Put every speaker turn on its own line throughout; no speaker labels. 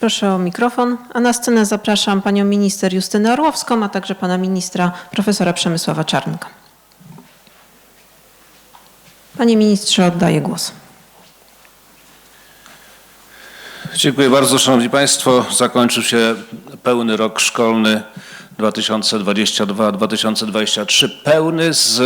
Proszę o mikrofon, a na scenę zapraszam panią minister Justynę Orłowską, a także pana ministra profesora Przemysława Czarnka. Panie ministrze, oddaję głos.
Dziękuję bardzo, Szanowni Państwo. Zakończył się pełny rok szkolny 2022-2023, pełny z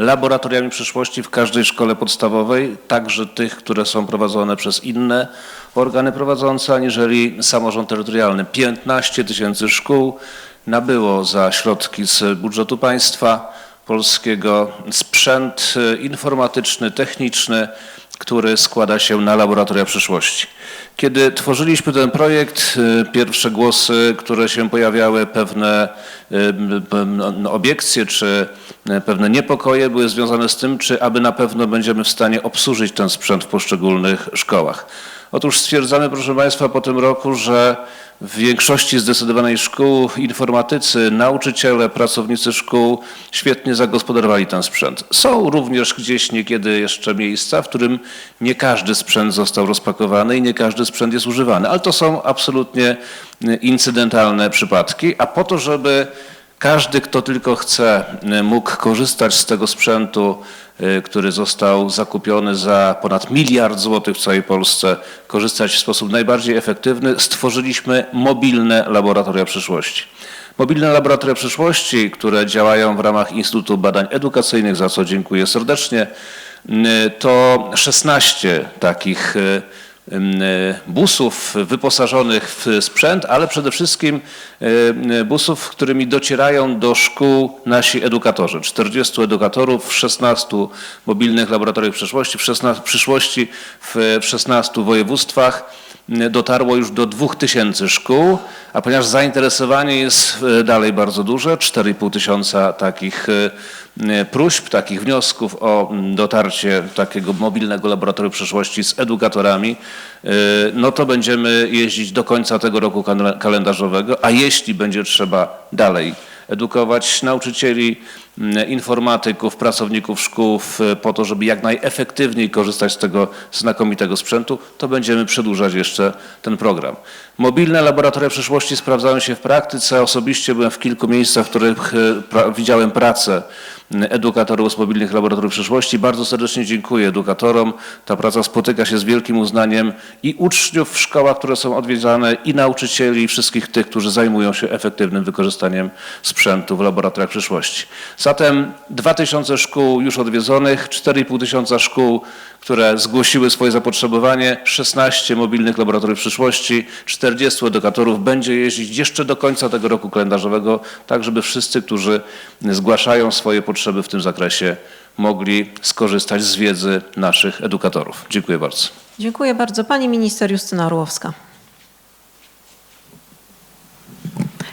laboratoriami przyszłości w każdej szkole podstawowej, także tych, które są prowadzone przez inne organy prowadzące, aniżeli samorząd terytorialny. 15 tysięcy szkół nabyło za środki z budżetu państwa polskiego sprzęt y, informatyczny, techniczny, który składa się na laboratoria przyszłości. Kiedy tworzyliśmy ten projekt, y, pierwsze głosy, które się pojawiały, pewne y, no, obiekcje czy y, pewne niepokoje były związane z tym, czy aby na pewno będziemy w stanie obsłużyć ten sprzęt w poszczególnych szkołach. Otóż stwierdzamy, proszę Państwa, po tym roku, że w większości zdecydowanej szkół informatycy, nauczyciele, pracownicy szkół świetnie zagospodarowali ten sprzęt. Są również gdzieś niekiedy jeszcze miejsca, w którym nie każdy sprzęt został rozpakowany i nie każdy sprzęt jest używany, ale to są absolutnie incydentalne przypadki, a po to, żeby każdy, kto tylko chce, y, mógł korzystać z tego sprzętu, y, który został zakupiony za ponad miliard złotych w całej Polsce, korzystać w sposób najbardziej efektywny, stworzyliśmy mobilne laboratoria przyszłości. Mobilne laboratoria przyszłości, które działają w ramach Instytutu Badań Edukacyjnych, za co dziękuję serdecznie, y, to 16 takich busów wyposażonych w sprzęt, ale przede wszystkim y, busów, którymi docierają do szkół nasi edukatorzy. 40 edukatorów w 16 mobilnych laboratoriach przyszłości, w 16, przyszłości w w 16 województwach dotarło już do 2000 szkół, a ponieważ zainteresowanie jest y, dalej bardzo duże, 4,5 tysiąca takich y, y, próśb, takich wniosków o dotarcie takiego mobilnego laboratorium przyszłości z edukatorami, no to będziemy jeździć do końca tego roku kal- kalendarzowego, a jeśli będzie trzeba dalej edukować nauczycieli, informatyków, pracowników szkół po to, żeby jak najefektywniej korzystać z tego znakomitego sprzętu, to będziemy przedłużać jeszcze ten program. Mobilne laboratoria przyszłości sprawdzają się w praktyce. Osobiście byłem w kilku miejscach, w których e, pra, widziałem pracę m, edukatorów z mobilnych laboratoriów przyszłości. Bardzo serdecznie dziękuję edukatorom. Ta praca spotyka się z wielkim uznaniem i uczniów w szkołach, które są odwiedzane, i nauczycieli, i wszystkich tych, którzy zajmują się efektywnym wykorzystaniem sprzętu w laboratoriach przyszłości. Zatem 2000 szkół już odwiedzonych, 4,5 tysiąca szkół, które zgłosiły swoje zapotrzebowanie, 16 mobilnych laboratoriów przyszłości, 40 edukatorów będzie jeździć jeszcze do końca tego roku kalendarzowego, tak żeby wszyscy, którzy zgłaszają swoje potrzeby w tym zakresie, mogli skorzystać z wiedzy naszych edukatorów. Dziękuję bardzo.
Dziękuję bardzo. Pani minister Justyna Orłowska.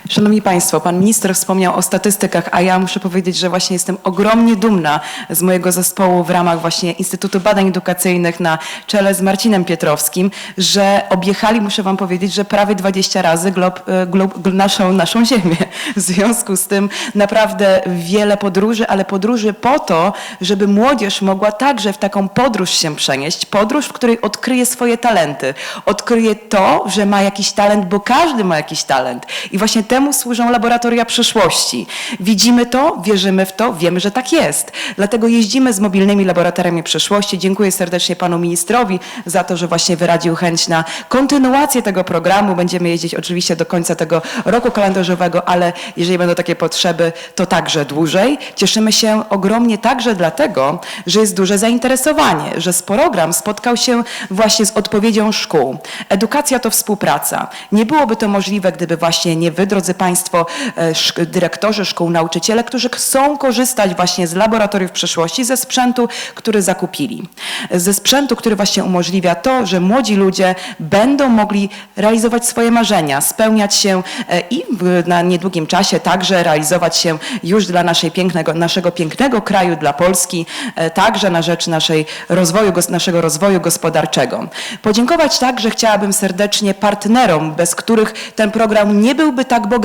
Szanowni Państwo, Pan Minister wspomniał o statystykach, a ja muszę powiedzieć, że właśnie jestem ogromnie dumna z mojego zespołu w ramach właśnie Instytutu Badań Edukacyjnych na czele z Marcinem Pietrowskim, że objechali, muszę Wam powiedzieć, że prawie 20 razy glob, e, glob, gl- naszą, naszą Ziemię. W związku z tym naprawdę wiele podróży, ale podróży po to, żeby młodzież mogła także w taką podróż się przenieść, podróż, w której odkryje swoje talenty, odkryje to, że ma jakiś talent, bo każdy ma jakiś talent. I właśnie temu służą laboratoria przyszłości. Widzimy to, wierzymy w to, wiemy, że tak jest. Dlatego jeździmy z mobilnymi laboratoriami przyszłości. Dziękuję serdecznie panu ministrowi za to, że właśnie wyraził chęć na kontynuację tego programu. Będziemy jeździć oczywiście do końca tego roku kalendarzowego, ale jeżeli będą takie potrzeby, to także dłużej. Cieszymy się ogromnie także dlatego, że jest duże zainteresowanie, że program spotkał się właśnie z odpowiedzią szkół. Edukacja to współpraca. Nie byłoby to możliwe, gdyby właśnie nie wy, drodzy Państwo, e, dyrektorzy szkół, nauczyciele, którzy chcą korzystać właśnie z laboratoriów przyszłości, ze sprzętu, który zakupili. Ze sprzętu, który właśnie umożliwia to, że młodzi ludzie będą mogli realizować swoje marzenia, spełniać się e, i na niedługim czasie także realizować się już dla naszej pięknego, naszego pięknego kraju, dla Polski, e, także na rzecz naszej rozwoju, naszego rozwoju gospodarczego. Podziękować także chciałabym serdecznie partnerom, bez których ten program nie byłby tak bogaty.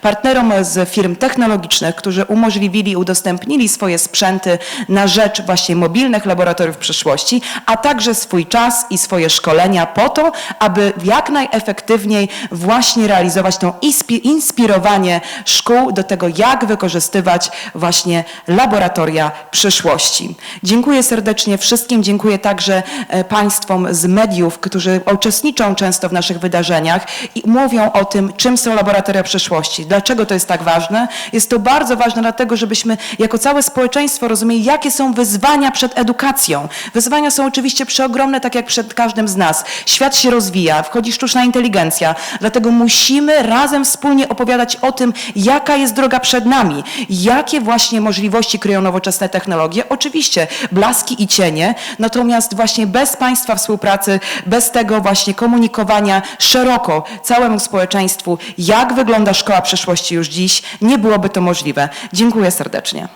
Partnerom z firm technologicznych, którzy umożliwili udostępnili swoje sprzęty na rzecz właśnie mobilnych laboratoriów przyszłości, a także swój czas i swoje szkolenia po to, aby jak najefektywniej właśnie realizować to inspi- inspirowanie szkół do tego, jak wykorzystywać właśnie laboratoria przyszłości. Dziękuję serdecznie wszystkim, dziękuję także e, Państwom z mediów, którzy uczestniczą często w naszych wydarzeniach i mówią o tym, czym są laboratoria przyszłości, dlaczego to jest tak ważne. Jest to bardzo ważne dlatego, żebyśmy jako całe społeczeństwo rozumieli, jakie są wyzwania przed edukacją. Wyzwania są oczywiście przeogromne, tak jak przed każdym z nas. Świat się rozwija, wchodzi sztuczna inteligencja, dlatego musimy razem wspólnie opowiadać o tym, jaka jest droga przed nami, jakie właśnie możliwości kryją nowoczesne technologie. Oczywiście blaski i cienie, natomiast właśnie bez Państwa współpracy, bez tego właśnie komunikowania szeroko całemu społeczeństwu, jak wygląda szkoła przyszłości już dziś, nie byłoby to możliwe. Dziękuję serdecznie.